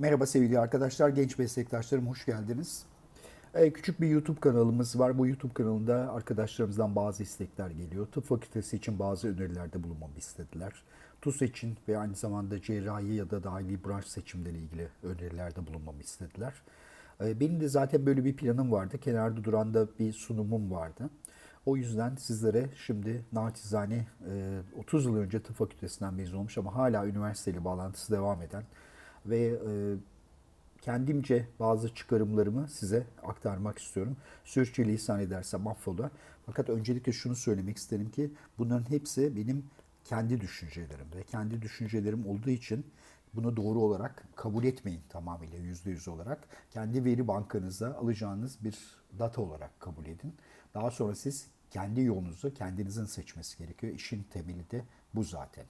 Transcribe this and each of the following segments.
Merhaba sevgili arkadaşlar, genç meslektaşlarım hoş geldiniz. Ee, küçük bir YouTube kanalımız var. Bu YouTube kanalında arkadaşlarımızdan bazı istekler geliyor. Tıp fakültesi için bazı önerilerde bulunmamı istediler. TUS için ve aynı zamanda cerrahi ya da dahili branş seçimleri ilgili önerilerde bulunmamı istediler. Ee, benim de zaten böyle bir planım vardı. Kenarda duran da bir sunumum vardı. O yüzden sizlere şimdi naçizane e, 30 yıl önce tıp fakültesinden mezun olmuş ama hala üniversiteyle bağlantısı devam eden ve e, kendimce bazı çıkarımlarımı size aktarmak istiyorum. Sürçülisan edersem affola. Fakat öncelikle şunu söylemek isterim ki bunların hepsi benim kendi düşüncelerim ve kendi düşüncelerim olduğu için bunu doğru olarak kabul etmeyin tamamıyla yüzde yüz olarak. Kendi veri bankanıza alacağınız bir data olarak kabul edin. Daha sonra siz kendi yolunuzu kendinizin seçmesi gerekiyor. İşin temeli de bu zaten.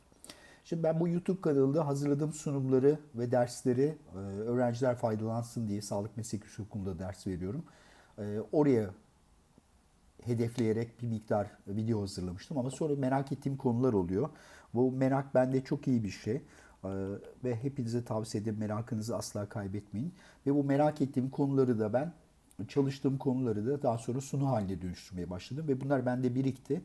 Şimdi ben bu YouTube kanalında hazırladığım sunumları ve dersleri e, öğrenciler faydalansın diye Sağlık Meslek Yüksekokulu'nda ders veriyorum. E, oraya hedefleyerek bir miktar video hazırlamıştım ama sonra merak ettiğim konular oluyor. Bu merak bende çok iyi bir şey. E, ve hepinize tavsiye ederim merakınızı asla kaybetmeyin. Ve bu merak ettiğim konuları da ben çalıştığım konuları da daha sonra sunu haline dönüştürmeye başladım ve bunlar bende birikti.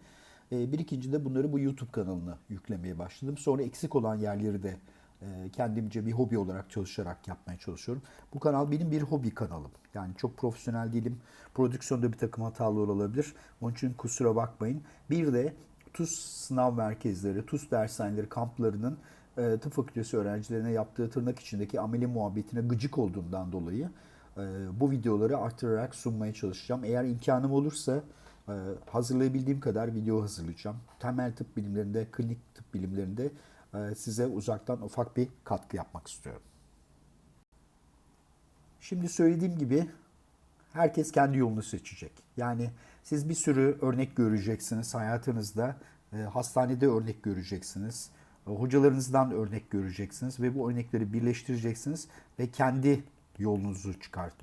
E, birikinci bunları bu YouTube kanalına yüklemeye başladım. Sonra eksik olan yerleri de e, kendimce bir hobi olarak çalışarak yapmaya çalışıyorum. Bu kanal benim bir hobi kanalım. Yani çok profesyonel değilim. Prodüksiyonda bir takım hatalar olabilir. Onun için kusura bakmayın. Bir de TUS sınav merkezleri, TUS dershaneleri, kamplarının e, tıp fakültesi öğrencilerine yaptığı tırnak içindeki ameli muhabbetine gıcık olduğumdan dolayı e, bu videoları arttırarak sunmaya çalışacağım. Eğer imkanım olursa e, hazırlayabildiğim kadar video hazırlayacağım. Temel tıp bilimlerinde, klinik tıp bilimlerinde e, size uzaktan ufak bir katkı yapmak istiyorum. Şimdi söylediğim gibi herkes kendi yolunu seçecek. Yani siz bir sürü örnek göreceksiniz hayatınızda. Hastanede örnek göreceksiniz. Hocalarınızdan örnek göreceksiniz ve bu örnekleri birleştireceksiniz ve kendi yolunuzu çıkart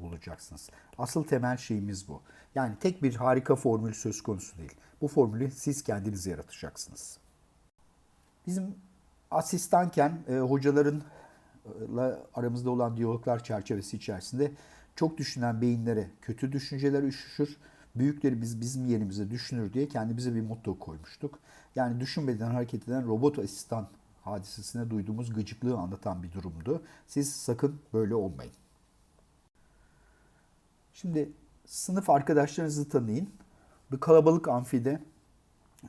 bulacaksınız. Asıl temel şeyimiz bu. Yani tek bir harika formül söz konusu değil. Bu formülü siz kendiniz yaratacaksınız. Bizim asistanken e, hocaların aramızda olan diyaloglar çerçevesi içerisinde çok düşünen beyinlere kötü düşünceler üşüşür. Büyükleri biz bizim yerimize düşünür diye kendimize bir motto koymuştuk. Yani düşünmeden hareket eden robot asistan hadisesine duyduğumuz gıcıklığı anlatan bir durumdu. Siz sakın böyle olmayın. Şimdi sınıf arkadaşlarınızı tanıyın. Bir kalabalık amfide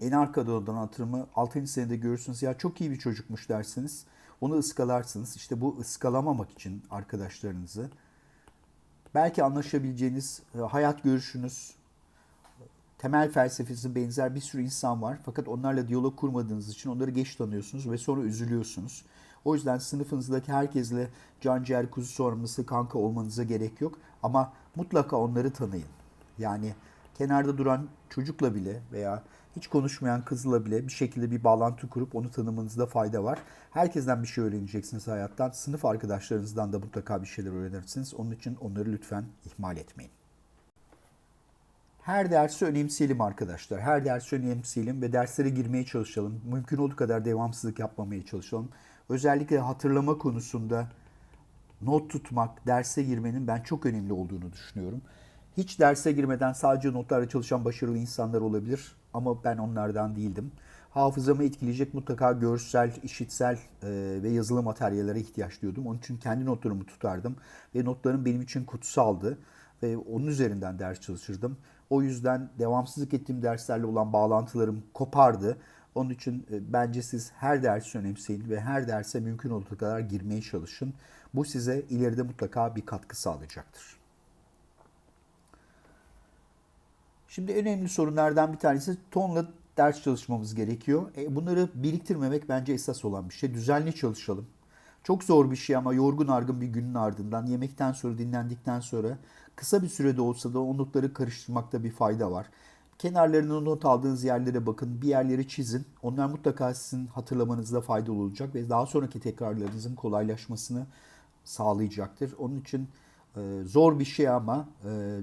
en arkada olan hatırımı 6. senede görürsünüz. Ya çok iyi bir çocukmuş dersiniz. Onu ıskalarsınız. İşte bu ıskalamamak için arkadaşlarınızı belki anlaşabileceğiniz e, hayat görüşünüz, temel felsefesi benzer bir sürü insan var. Fakat onlarla diyalog kurmadığınız için onları geç tanıyorsunuz ve sonra üzülüyorsunuz. O yüzden sınıfınızdaki herkesle can ciğer kuzu sorması kanka olmanıza gerek yok. Ama mutlaka onları tanıyın. Yani kenarda duran çocukla bile veya hiç konuşmayan kızla bile bir şekilde bir bağlantı kurup onu tanımanızda fayda var. Herkesten bir şey öğreneceksiniz hayattan. Sınıf arkadaşlarınızdan da mutlaka bir şeyler öğrenirsiniz. Onun için onları lütfen ihmal etmeyin. Her dersi önemseyelim arkadaşlar. Her dersi önemseyelim ve derslere girmeye çalışalım. Mümkün olduğu kadar devamsızlık yapmamaya çalışalım. Özellikle hatırlama konusunda not tutmak, derse girmenin ben çok önemli olduğunu düşünüyorum. Hiç derse girmeden sadece notlarla çalışan başarılı insanlar olabilir ama ben onlardan değildim. Hafızamı etkileyecek mutlaka görsel, işitsel e, ve yazılı materyallere ihtiyaç duyuyordum. Onun için kendi notlarımı tutardım ve notlarım benim için kutsaldı ve onun üzerinden ders çalışırdım. O yüzden devamsızlık ettiğim derslerle olan bağlantılarım kopardı. Onun için e, bence siz her dersi önemseyin ve her derse mümkün olduğu kadar girmeye çalışın. Bu size ileride mutlaka bir katkı sağlayacaktır. Şimdi önemli sorunlardan bir tanesi tonla ders çalışmamız gerekiyor. E bunları biriktirmemek bence esas olan bir şey. Düzenli çalışalım. Çok zor bir şey ama yorgun argın bir günün ardından yemekten sonra dinlendikten sonra kısa bir sürede olsa da o notları karıştırmakta bir fayda var. Kenarlarına not aldığınız yerlere bakın, bir yerleri çizin. Onlar mutlaka sizin hatırlamanızda faydalı olacak ve daha sonraki tekrarlarınızın kolaylaşmasını sağlayacaktır. Onun için e, zor bir şey ama e,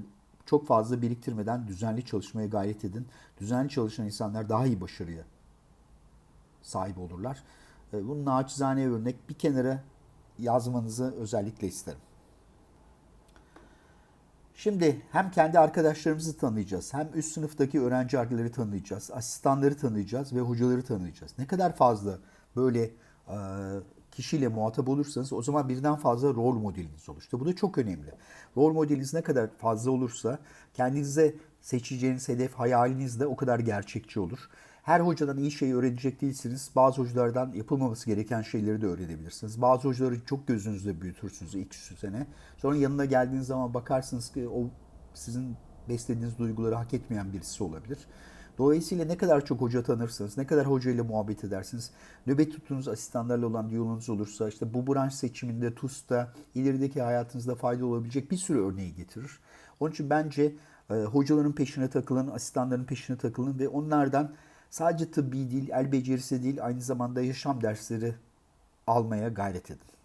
çok fazla biriktirmeden düzenli çalışmaya gayret edin. Düzenli çalışan insanlar daha iyi başarıya sahip olurlar. E, bunun naçizane örnek bir kenara yazmanızı özellikle isterim. Şimdi hem kendi arkadaşlarımızı tanıyacağız, hem üst sınıftaki öğrenci arkadaşları tanıyacağız, asistanları tanıyacağız ve hocaları tanıyacağız. Ne kadar fazla böyle e, kişiyle muhatap olursanız o zaman birden fazla rol modeliniz olur. İşte bu da çok önemli. Rol modeliniz ne kadar fazla olursa kendinize seçeceğiniz hedef hayaliniz de o kadar gerçekçi olur. Her hocadan iyi şeyi öğrenecek değilsiniz. Bazı hocalardan yapılmaması gereken şeyleri de öğrenebilirsiniz. Bazı hocaları çok gözünüzde büyütürsünüz ilk sene. Sonra yanına geldiğiniz zaman bakarsınız ki o sizin beslediğiniz duyguları hak etmeyen birisi olabilir. Dolayısıyla ne kadar çok hoca tanırsınız, ne kadar hoca ile muhabbet edersiniz, nöbet tuttuğunuz asistanlarla olan diyaloğunuz olursa, işte bu branş seçiminde, TUS'ta, ilerideki hayatınızda fayda olabilecek bir sürü örneği getirir. Onun için bence e, hocaların peşine takılın, asistanların peşine takılın ve onlardan sadece tıbbi değil, el becerisi değil, aynı zamanda yaşam dersleri almaya gayret edin.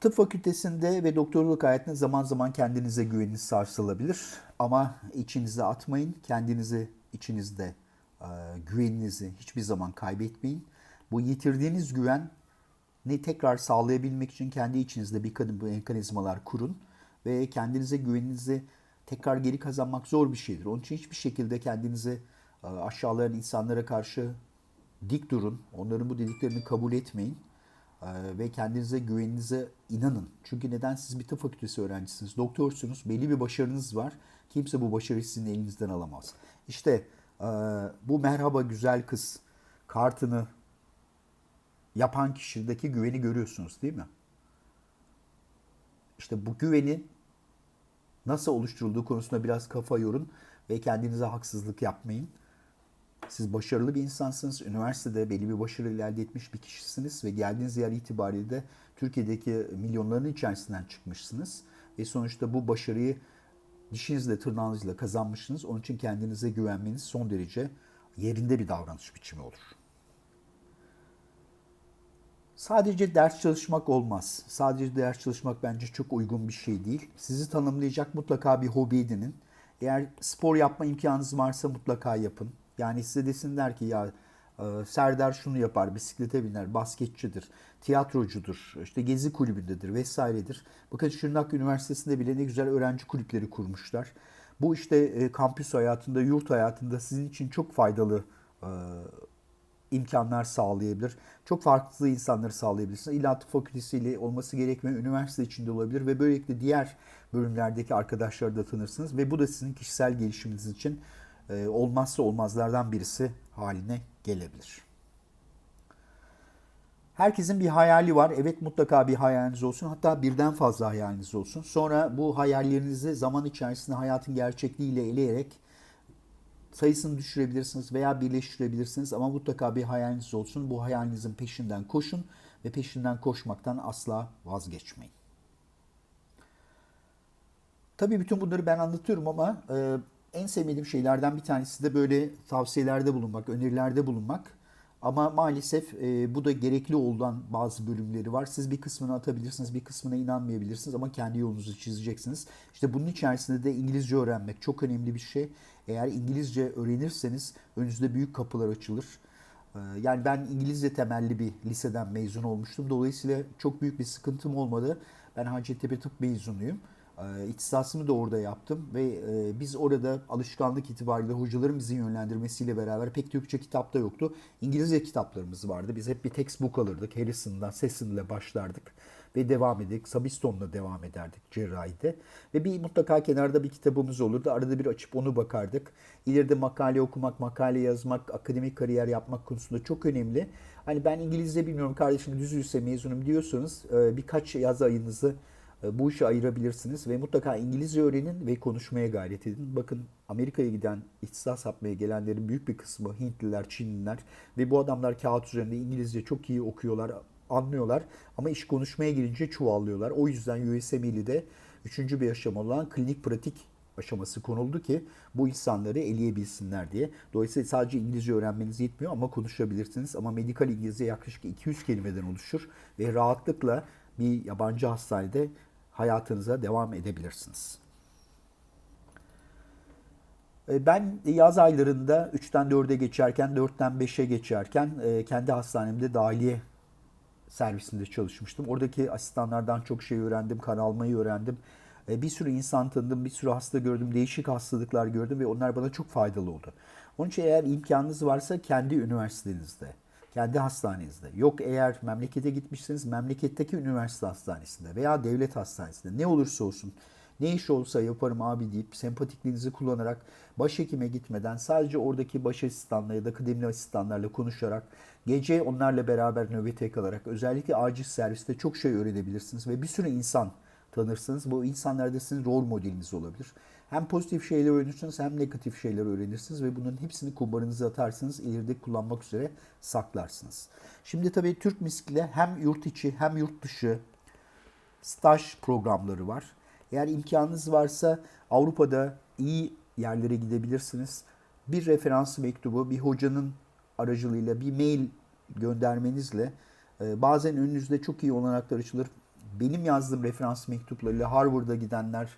Tıp fakültesinde ve doktorluk hayatında zaman zaman kendinize güveniniz sarsılabilir. Ama içinize atmayın. Kendinizi içinizde e, güveninizi hiçbir zaman kaybetmeyin. Bu yitirdiğiniz güven ne tekrar sağlayabilmek için kendi içinizde bir mekanizmalar kurun ve kendinize güveninizi tekrar geri kazanmak zor bir şeydir. Onun için hiçbir şekilde kendinizi e, aşağılayan insanlara karşı dik durun. Onların bu dediklerini kabul etmeyin. Ee, ve kendinize güveninize inanın. Çünkü neden siz bir tıp fakültesi öğrencisiniz, doktorsunuz, belli bir başarınız var. Kimse bu başarıyı sizin elinizden alamaz. İşte e, bu merhaba güzel kız kartını yapan kişideki güveni görüyorsunuz değil mi? İşte bu güveni nasıl oluşturulduğu konusunda biraz kafa yorun ve kendinize haksızlık yapmayın. Siz başarılı bir insansınız. Üniversitede belli bir başarı elde etmiş bir kişisiniz ve geldiğiniz yer itibariyle de Türkiye'deki milyonların içerisinden çıkmışsınız. Ve sonuçta bu başarıyı dişinizle tırnağınızla kazanmışsınız. Onun için kendinize güvenmeniz son derece yerinde bir davranış biçimi olur. Sadece ders çalışmak olmaz. Sadece ders çalışmak bence çok uygun bir şey değil. Sizi tanımlayacak mutlaka bir hobi edinin. Eğer spor yapma imkanınız varsa mutlaka yapın. Yani size desinler ki ya e, Serdar şunu yapar, bisiklete biner, basketçidir, tiyatrocudur, işte gezi kulübündedir vesairedir. Bakın Şırnak Üniversitesi'nde bile ne güzel öğrenci kulüpleri kurmuşlar. Bu işte e, kampüs hayatında, yurt hayatında sizin için çok faydalı e, imkanlar sağlayabilir. Çok farklı insanları sağlayabilirsiniz. İlla tıp fakültesiyle olması gerekmiyor. Üniversite içinde olabilir ve böylelikle diğer bölümlerdeki arkadaşları da tanırsınız. Ve bu da sizin kişisel gelişiminiz için e, olmazsa olmazlardan birisi haline gelebilir. Herkesin bir hayali var. Evet mutlaka bir hayaliniz olsun. Hatta birden fazla hayaliniz olsun. Sonra bu hayallerinizi zaman içerisinde hayatın gerçekliğiyle eleyerek sayısını düşürebilirsiniz veya birleştirebilirsiniz. Ama mutlaka bir hayaliniz olsun. Bu hayalinizin peşinden koşun ve peşinden koşmaktan asla vazgeçmeyin. Tabii bütün bunları ben anlatıyorum ama e, en sevmediğim şeylerden bir tanesi de böyle tavsiyelerde bulunmak, önerilerde bulunmak. Ama maalesef e, bu da gerekli olan bazı bölümleri var. Siz bir kısmını atabilirsiniz, bir kısmına inanmayabilirsiniz ama kendi yolunuzu çizeceksiniz. İşte bunun içerisinde de İngilizce öğrenmek çok önemli bir şey. Eğer İngilizce öğrenirseniz önünüzde büyük kapılar açılır. E, yani ben İngilizce temelli bir liseden mezun olmuştum. Dolayısıyla çok büyük bir sıkıntım olmadı. Ben Hacettepe Tıp mezunuyum. E, İhtisasımı da orada yaptım ve e, biz orada alışkanlık itibariyle hocaların bizi yönlendirmesiyle beraber pek Türkçe kitap da yoktu. İngilizce kitaplarımız vardı. Biz hep bir textbook alırdık. Harrison'dan, Sesson'la başlardık ve devam ederdik. Sabiston'la devam ederdik cerrahide. Ve bir mutlaka kenarda bir kitabımız olurdu. Arada bir açıp onu bakardık. İleride makale okumak, makale yazmak, akademik kariyer yapmak konusunda çok önemli. Hani ben İngilizce bilmiyorum kardeşim düz yüzse mezunum diyorsanız e, birkaç yaz ayınızı e, bu işe ayırabilirsiniz ve mutlaka İngilizce öğrenin ve konuşmaya gayret edin. Bakın Amerika'ya giden ihtisas yapmaya gelenlerin büyük bir kısmı Hintliler, Çinliler ve bu adamlar kağıt üzerinde İngilizce çok iyi okuyorlar, anlıyorlar ama iş konuşmaya girince çuvallıyorlar. O yüzden USMLE'de üçüncü bir aşama olan klinik pratik aşaması konuldu ki bu insanları eleyebilsinler diye. Dolayısıyla sadece İngilizce öğrenmeniz yetmiyor ama konuşabilirsiniz. Ama medikal İngilizce yaklaşık 200 kelimeden oluşur ve rahatlıkla bir yabancı hastanede hayatınıza devam edebilirsiniz. E, ben yaz aylarında 3'ten 4'e geçerken, 4'ten 5'e geçerken e, kendi hastanemde dahiliye servisinde çalışmıştım. Oradaki asistanlardan çok şey öğrendim, kan almayı öğrendim. E, Bir sürü insan tanıdım, bir sürü hasta gördüm, değişik hastalıklar gördüm ve onlar bana çok faydalı oldu. Onun için eğer imkanınız varsa kendi üniversitenizde, kendi hastanenizde, yok eğer memlekete gitmişseniz memleketteki üniversite hastanesinde veya devlet hastanesinde ne olursa olsun ne iş olsa yaparım abi deyip sempatikliğinizi kullanarak başhekime gitmeden sadece oradaki baş asistanla ya da kıdemli asistanlarla konuşarak gece onlarla beraber nöbete kalarak özellikle acil serviste çok şey öğrenebilirsiniz ve bir sürü insan tanırsınız. Bu insanlar da sizin rol modeliniz olabilir. Hem pozitif şeyler öğrenirsiniz hem negatif şeyler öğrenirsiniz ve bunun hepsini kumbarınıza atarsınız. ileride kullanmak üzere saklarsınız. Şimdi tabii Türk Misk'le hem yurt içi hem yurt dışı staj programları var. Eğer imkanınız varsa Avrupa'da iyi yerlere gidebilirsiniz. Bir referans mektubu, bir hocanın aracılığıyla bir mail göndermenizle e, bazen önünüzde çok iyi olanaklar açılır. Benim yazdığım referans mektuplarıyla Harvard'a gidenler,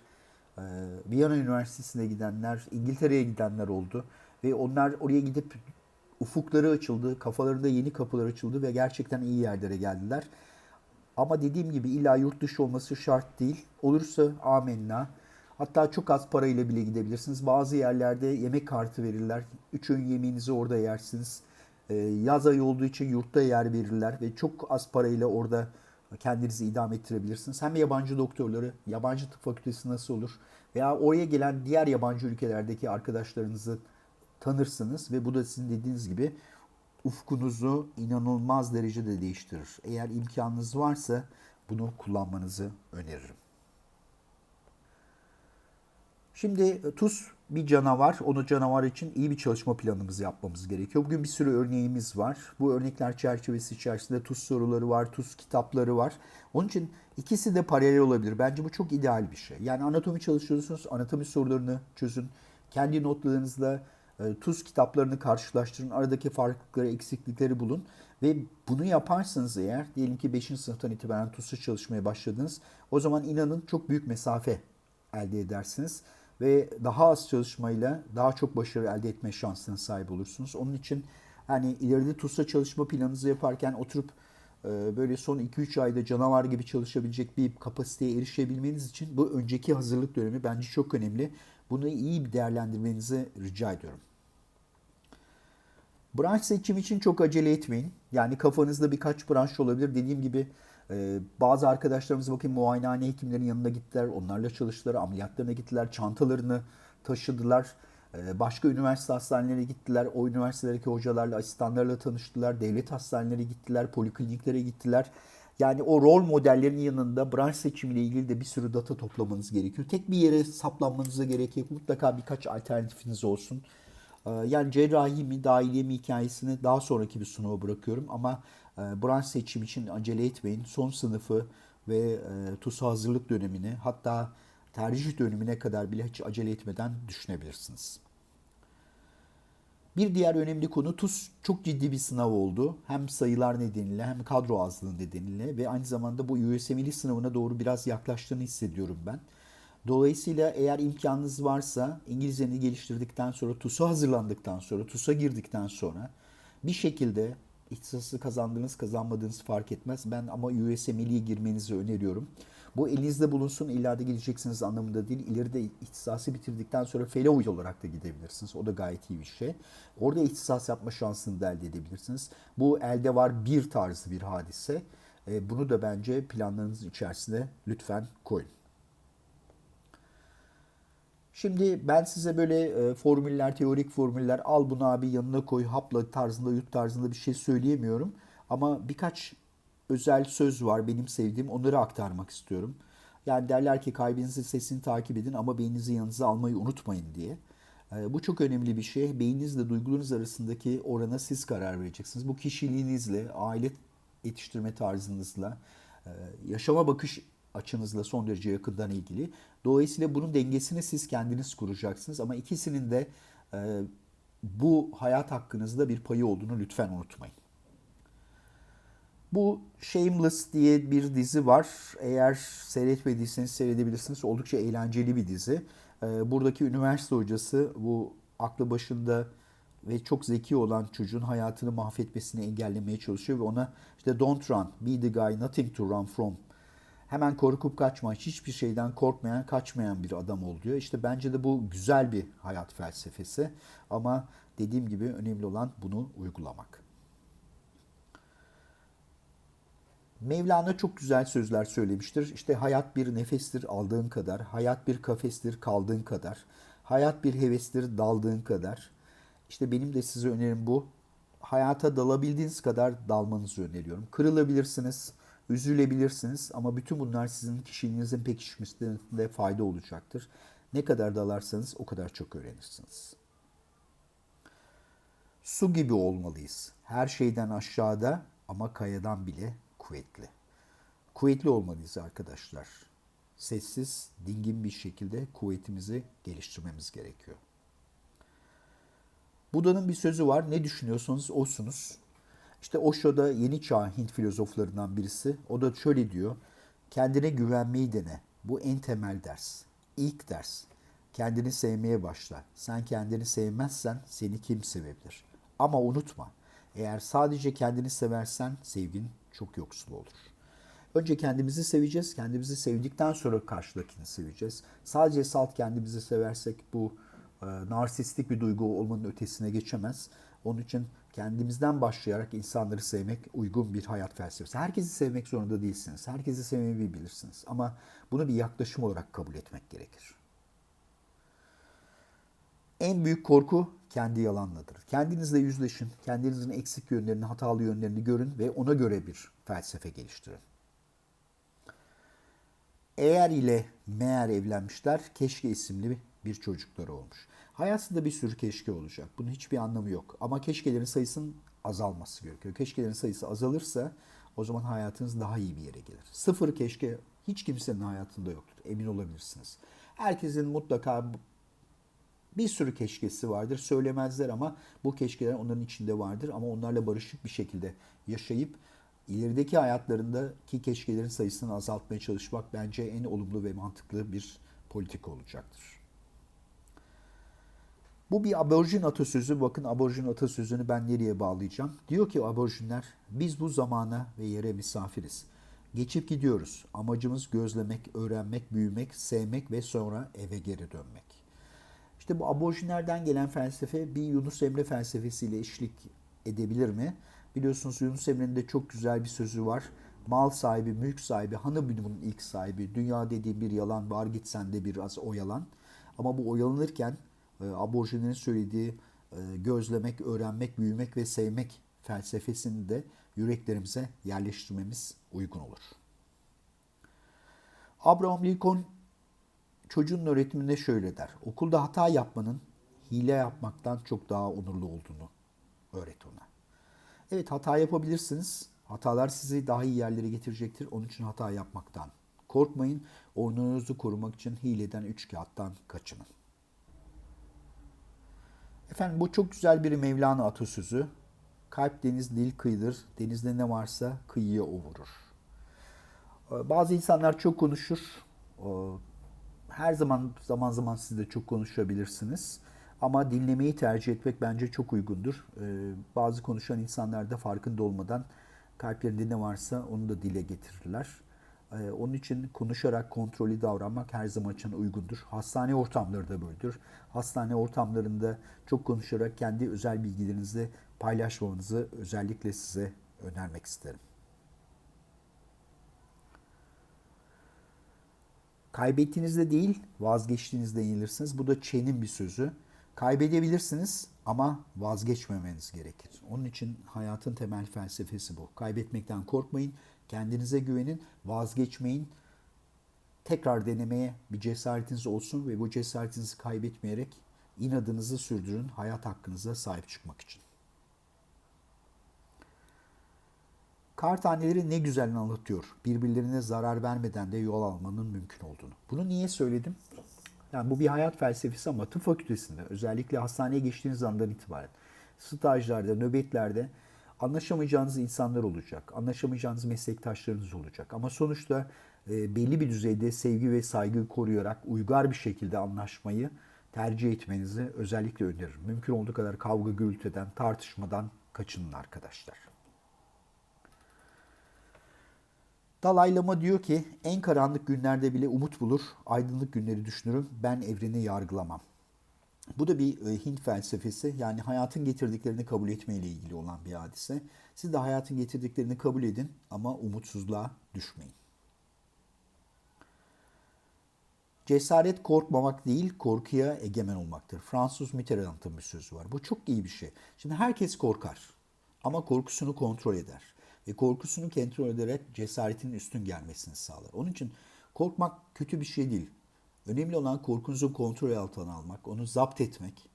e, Viyana Üniversitesi'ne gidenler, İngiltere'ye gidenler oldu. Ve onlar oraya gidip ufukları açıldı, kafalarında yeni kapılar açıldı ve gerçekten iyi yerlere geldiler. Ama dediğim gibi illa yurt dışı olması şart değil. Olursa amenna. Hatta çok az parayla bile gidebilirsiniz. Bazı yerlerde yemek kartı verirler. Üç öğün yemeğinizi orada yersiniz. Ee, yaz ayı olduğu için yurtta yer verirler ve çok az parayla orada kendinizi idame ettirebilirsiniz. Hem yabancı doktorları, yabancı tıp fakültesi nasıl olur veya oraya gelen diğer yabancı ülkelerdeki arkadaşlarınızı tanırsınız ve bu da sizin dediğiniz gibi ufkunuzu inanılmaz derecede değiştirir. Eğer imkanınız varsa bunu kullanmanızı öneririm. Şimdi e, tuz bir canavar. Onu canavar için iyi bir çalışma planımızı yapmamız gerekiyor. Bugün bir sürü örneğimiz var. Bu örnekler çerçevesi içerisinde tuz soruları var, tuz kitapları var. Onun için ikisi de paralel olabilir. Bence bu çok ideal bir şey. Yani anatomi çalışıyorsunuz, anatomi sorularını çözün. Kendi notlarınızla e, tuz kitaplarını karşılaştırın. Aradaki farklılıkları, eksiklikleri bulun. Ve bunu yaparsanız eğer, diyelim ki 5. sınıftan itibaren tuzsuz çalışmaya başladınız. O zaman inanın çok büyük mesafe elde edersiniz. Ve daha az çalışmayla daha çok başarı elde etme şansına sahip olursunuz. Onun için hani ileride TUS'a çalışma planınızı yaparken oturup e, böyle son 2-3 ayda canavar gibi çalışabilecek bir kapasiteye erişebilmeniz için bu önceki hazırlık dönemi bence çok önemli. Bunu iyi bir değerlendirmenizi rica ediyorum. Branş seçim için çok acele etmeyin. Yani kafanızda birkaç branş olabilir. Dediğim gibi e, bazı arkadaşlarımız bakın muayenehane hekimlerin yanına gittiler. Onlarla çalıştılar. Ameliyatlarına gittiler. Çantalarını taşıdılar. E, başka üniversite hastanelerine gittiler. O üniversitelerdeki hocalarla, asistanlarla tanıştılar. Devlet hastaneleri gittiler. Polikliniklere gittiler. Yani o rol modellerin yanında branş seçimiyle ilgili de bir sürü data toplamanız gerekiyor. Tek bir yere saplanmanıza gerek yok. Mutlaka birkaç alternatifiniz olsun. Ee, yani cerrahi mi, dahiliye mi hikayesini daha sonraki bir sunuma bırakıyorum. Ama e, branş seçim için acele etmeyin. Son sınıfı ve e, TUS'a hazırlık dönemini hatta tercih dönemine kadar bile hiç acele etmeden düşünebilirsiniz. Bir diğer önemli konu TUS çok ciddi bir sınav oldu. Hem sayılar nedeniyle hem kadro azlığı nedeniyle ve aynı zamanda bu USMLE sınavına doğru biraz yaklaştığını hissediyorum ben. Dolayısıyla eğer imkanınız varsa İngilizceni geliştirdikten sonra, TUS'a hazırlandıktan sonra, TUS'a girdikten sonra bir şekilde ihtisası kazandığınız kazanmadığınız fark etmez. Ben ama USMLE'ye girmenizi öneriyorum. Bu elinizde bulunsun illa gideceksiniz anlamında değil. İleride ihtisası bitirdikten sonra fellow olarak da gidebilirsiniz. O da gayet iyi bir şey. Orada ihtisas yapma şansını da elde edebilirsiniz. Bu elde var bir tarzı bir hadise. E, bunu da bence planlarınız içerisine lütfen koyun. Şimdi ben size böyle e, formüller, teorik formüller al bunu abi yanına koy, hapla tarzında, yut tarzında bir şey söyleyemiyorum. Ama birkaç özel söz var benim sevdiğim onları aktarmak istiyorum. Yani derler ki kalbinizin sesini takip edin ama beyninizi yanınıza almayı unutmayın diye. E, bu çok önemli bir şey. Beyninizle duygularınız arasındaki orana siz karar vereceksiniz. Bu kişiliğinizle, aile yetiştirme tarzınızla, e, yaşama bakış açınızla son derece yakından ilgili. Dolayısıyla bunun dengesini siz kendiniz kuracaksınız ama ikisinin de e, bu hayat hakkınızda bir payı olduğunu lütfen unutmayın. Bu Shameless diye bir dizi var. Eğer seyretmediyseniz seyredebilirsiniz. Oldukça eğlenceli bir dizi. E, buradaki üniversite hocası bu aklı başında ve çok zeki olan çocuğun hayatını mahvetmesini engellemeye çalışıyor ve ona işte don't run, be the guy, nothing to run from. Hemen korkup kaçma, hiçbir şeyden korkmayan, kaçmayan bir adam ol diyor. İşte bence de bu güzel bir hayat felsefesi ama dediğim gibi önemli olan bunu uygulamak. Mevlana çok güzel sözler söylemiştir. İşte hayat bir nefestir aldığın kadar, hayat bir kafestir kaldığın kadar, hayat bir hevestir daldığın kadar. İşte benim de size önerim bu. Hayata dalabildiğiniz kadar dalmanızı öneriyorum. Kırılabilirsiniz, üzülebilirsiniz ama bütün bunlar sizin kişiliğinizin pekişmesinde fayda olacaktır. Ne kadar dalarsanız o kadar çok öğrenirsiniz. Su gibi olmalıyız. Her şeyden aşağıda ama kayadan bile kuvvetli. Kuvvetli olmalıyız arkadaşlar. Sessiz, dingin bir şekilde kuvvetimizi geliştirmemiz gerekiyor. Buda'nın bir sözü var. Ne düşünüyorsanız olsunuz. İşte Osho da yeni çağ Hint filozoflarından birisi. O da şöyle diyor. Kendine güvenmeyi dene. Bu en temel ders. İlk ders. Kendini sevmeye başla. Sen kendini sevmezsen seni kim sevebilir? Ama unutma. Eğer sadece kendini seversen sevgin çok yoksul olur. Önce kendimizi seveceğiz. Kendimizi sevdikten sonra karşıdakini seveceğiz. Sadece salt kendimizi seversek bu e, narsistik bir duygu olmanın ötesine geçemez. Onun için kendimizden başlayarak insanları sevmek uygun bir hayat felsefesi. Herkesi sevmek zorunda değilsiniz. Herkesi sevmeyi bilirsiniz. Ama bunu bir yaklaşım olarak kabul etmek gerekir. En büyük korku kendi yalanladır. Kendinizle yüzleşin, kendinizin eksik yönlerini, hatalı yönlerini görün ve ona göre bir felsefe geliştirin. Eğer ile meğer evlenmişler, keşke isimli bir çocukları olmuş. Hayatında bir sürü keşke olacak. Bunun hiçbir anlamı yok. Ama keşkelerin sayısının azalması gerekiyor. Keşkelerin sayısı azalırsa o zaman hayatınız daha iyi bir yere gelir. Sıfır keşke hiç kimsenin hayatında yoktur. Emin olabilirsiniz. Herkesin mutlaka bir sürü keşkesi vardır. Söylemezler ama bu keşkeler onların içinde vardır. Ama onlarla barışık bir şekilde yaşayıp ilerideki hayatlarındaki keşkelerin sayısını azaltmaya çalışmak bence en olumlu ve mantıklı bir politika olacaktır. Bu bir aborjin atasözü. Bakın aborjin atasözünü ben nereye bağlayacağım? Diyor ki aborjinler biz bu zamana ve yere misafiriz. Geçip gidiyoruz. Amacımız gözlemek, öğrenmek, büyümek, sevmek ve sonra eve geri dönmek. İşte bu aborjinlerden gelen felsefe bir Yunus Emre felsefesiyle eşlik edebilir mi? Biliyorsunuz Yunus Emre'nin de çok güzel bir sözü var. Mal sahibi, mülk sahibi, hanı bunun ilk sahibi. Dünya dediği bir yalan, var gitsen de biraz o yalan. Ama bu oyalanırken aborjinlerin söylediği e, gözlemek, öğrenmek, büyümek ve sevmek felsefesini de yüreklerimize yerleştirmemiz uygun olur. Abraham Lincoln çocuğun öğretiminde şöyle der. Okulda hata yapmanın hile yapmaktan çok daha onurlu olduğunu öğret ona. Evet hata yapabilirsiniz. Hatalar sizi daha iyi yerlere getirecektir. Onun için hata yapmaktan korkmayın. Onurunuzu korumak için hileden, üç kağıttan kaçının. Efendim bu çok güzel bir Mevlana atasözü. Kalp deniz dil kıyıdır. Denizde ne varsa kıyıya o vurur. Bazı insanlar çok konuşur. Her zaman zaman zaman siz de çok konuşabilirsiniz. Ama dinlemeyi tercih etmek bence çok uygundur. Bazı konuşan insanlar da farkında olmadan kalplerinde ne varsa onu da dile getirirler. Onun için konuşarak kontrollü davranmak her zaman için uygundur. Hastane ortamları da böyledir. Hastane ortamlarında çok konuşarak kendi özel bilgilerinizi paylaşmamanızı özellikle size önermek isterim. Kaybettiğinizde değil, vazgeçtiğinizde yenilirsiniz. Bu da Çen'in bir sözü. Kaybedebilirsiniz ama vazgeçmemeniz gerekir. Onun için hayatın temel felsefesi bu. Kaybetmekten korkmayın, kendinize güvenin, vazgeçmeyin. Tekrar denemeye bir cesaretiniz olsun ve bu cesaretinizi kaybetmeyerek inadınızı sürdürün hayat hakkınıza sahip çıkmak için. Kar taneleri ne güzel anlatıyor. Birbirlerine zarar vermeden de yol almanın mümkün olduğunu. Bunu niye söyledim? Yani bu bir hayat felsefesi ama tıp fakültesinde özellikle hastaneye geçtiğiniz andan itibaren stajlarda, nöbetlerde anlaşamayacağınız insanlar olacak. Anlaşamayacağınız meslektaşlarınız olacak. Ama sonuçta e, belli bir düzeyde sevgi ve saygı koruyarak uygar bir şekilde anlaşmayı tercih etmenizi özellikle öneririm. Mümkün olduğu kadar kavga gürültüden, tartışmadan kaçının arkadaşlar. Dalai Lama diyor ki en karanlık günlerde bile umut bulur, aydınlık günleri düşünürüm, ben evreni yargılamam. Bu da bir e, Hint felsefesi yani hayatın getirdiklerini kabul etme ilgili olan bir hadise. Siz de hayatın getirdiklerini kabul edin ama umutsuzluğa düşmeyin. Cesaret korkmamak değil, korkuya egemen olmaktır. Fransız Mitterrand'ın bir sözü var. Bu çok iyi bir şey. Şimdi herkes korkar ama korkusunu kontrol eder. Ve korkusunu kontrol ederek cesaretinin üstün gelmesini sağlar. Onun için korkmak kötü bir şey değil. Önemli olan korkunuzu kontrol altına almak, onu zapt etmek,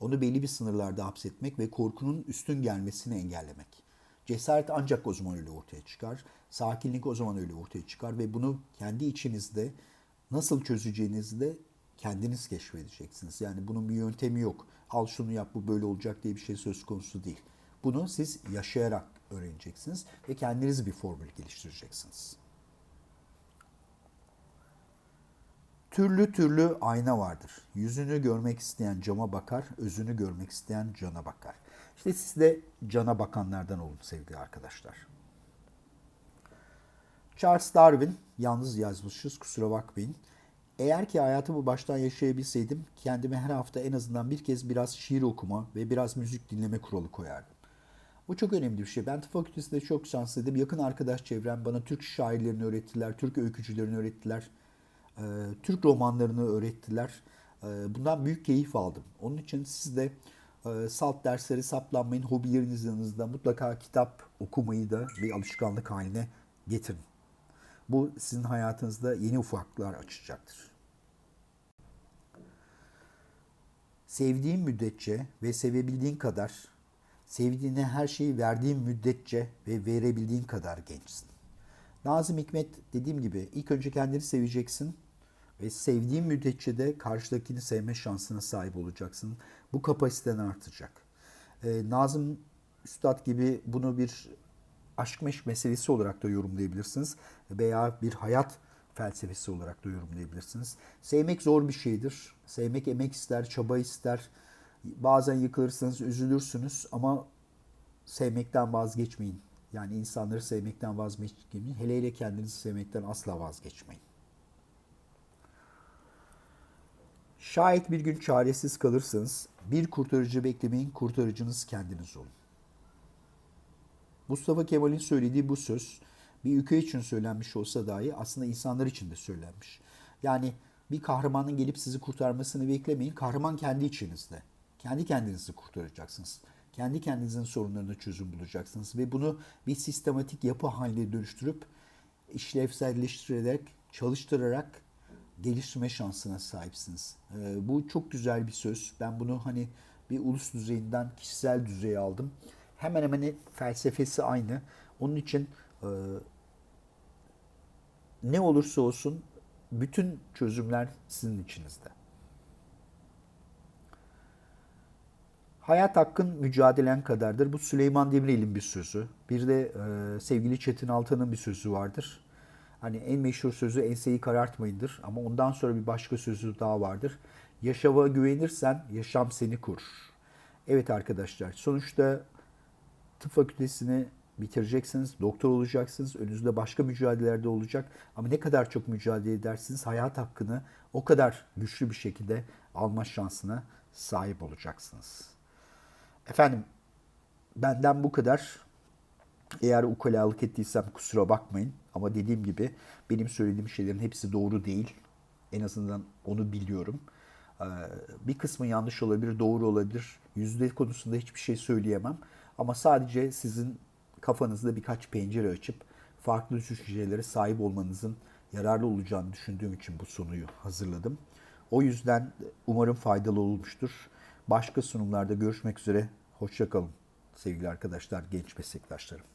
onu belli bir sınırlarda hapsetmek ve korkunun üstün gelmesini engellemek. Cesaret ancak o zaman öyle ortaya çıkar. Sakinlik o zaman öyle ortaya çıkar ve bunu kendi içinizde nasıl çözeceğinizi de kendiniz keşfedeceksiniz. Yani bunun bir yöntemi yok. Al şunu yap bu böyle olacak diye bir şey söz konusu değil. Bunu siz yaşayarak öğreneceksiniz ve kendiniz bir formül geliştireceksiniz. Türlü türlü ayna vardır. Yüzünü görmek isteyen cama bakar, özünü görmek isteyen cana bakar. İşte siz de cana bakanlardan olun sevgili arkadaşlar. Charles Darwin, yalnız yazmışız kusura bakmayın. Eğer ki hayatımı baştan yaşayabilseydim kendime her hafta en azından bir kez biraz şiir okuma ve biraz müzik dinleme kuralı koyardım. Bu çok önemli bir şey. Ben tıp fakültesinde çok şanslıydım. Yakın arkadaş çevrem bana Türk şairlerini öğrettiler, Türk öykücülerini öğrettiler. E, Türk romanlarını öğrettiler. E, bundan büyük keyif aldım. Onun için siz de e, salt dersleri saplanmayın. Hobileriniz yanınızda mutlaka kitap okumayı da bir alışkanlık haline getirin. Bu sizin hayatınızda yeni ufaklıklar açacaktır. Sevdiğin müddetçe ve sevebildiğin kadar, sevdiğine her şeyi verdiğin müddetçe ve verebildiğin kadar gençsin. Nazım Hikmet dediğim gibi ilk önce kendini seveceksin ve sevdiğin müddetçe de karşıdakini sevme şansına sahip olacaksın. Bu kapasiten artacak. Ee, Nazım Üstad gibi bunu bir aşk meşk meselesi olarak da yorumlayabilirsiniz veya bir hayat felsefesi olarak da yorumlayabilirsiniz. Sevmek zor bir şeydir. Sevmek emek ister, çaba ister. Bazen yıkılırsınız, üzülürsünüz ama sevmekten vazgeçmeyin. Yani insanları sevmekten vazgeçmeyin. Hele hele kendinizi sevmekten asla vazgeçmeyin. Şayet bir gün çaresiz kalırsanız bir kurtarıcı beklemeyin, kurtarıcınız kendiniz olun. Mustafa Kemal'in söylediği bu söz bir ülke için söylenmiş olsa dahi aslında insanlar için de söylenmiş. Yani bir kahramanın gelip sizi kurtarmasını beklemeyin. Kahraman kendi içinizde. Kendi kendinizi kurtaracaksınız. Kendi kendinizin sorunlarına çözüm bulacaksınız ve bunu bir sistematik yapı haline dönüştürüp işlevselleştirerek, çalıştırarak geliştirme şansına sahipsiniz. Ee, bu çok güzel bir söz. Ben bunu hani bir ulus düzeyinden kişisel düzeye aldım. Hemen hemen felsefesi aynı. Onun için e, ne olursa olsun bütün çözümler sizin içinizde. Hayat hakkın mücadelen kadardır. Bu Süleyman Demirel'in bir sözü. Bir de e, sevgili Çetin Altan'ın bir sözü vardır. Hani en meşhur sözü enseyi karartmayındır. Ama ondan sonra bir başka sözü daha vardır. Yaşava güvenirsen yaşam seni kur. Evet arkadaşlar sonuçta tıp fakültesini bitireceksiniz, doktor olacaksınız. Önünüzde başka mücadelelerde olacak. Ama ne kadar çok mücadele edersiniz hayat hakkını o kadar güçlü bir şekilde alma şansına sahip olacaksınız. Efendim benden bu kadar. Eğer ukalalık ettiysem kusura bakmayın. Ama dediğim gibi benim söylediğim şeylerin hepsi doğru değil. En azından onu biliyorum. Bir kısmı yanlış olabilir, doğru olabilir. Yüzde konusunda hiçbir şey söyleyemem. Ama sadece sizin kafanızda birkaç pencere açıp farklı düşüncelere sahip olmanızın yararlı olacağını düşündüğüm için bu sunuyu hazırladım. O yüzden umarım faydalı olmuştur. Başka sunumlarda görüşmek üzere. Hoşçakalın sevgili arkadaşlar, genç meslektaşlarım.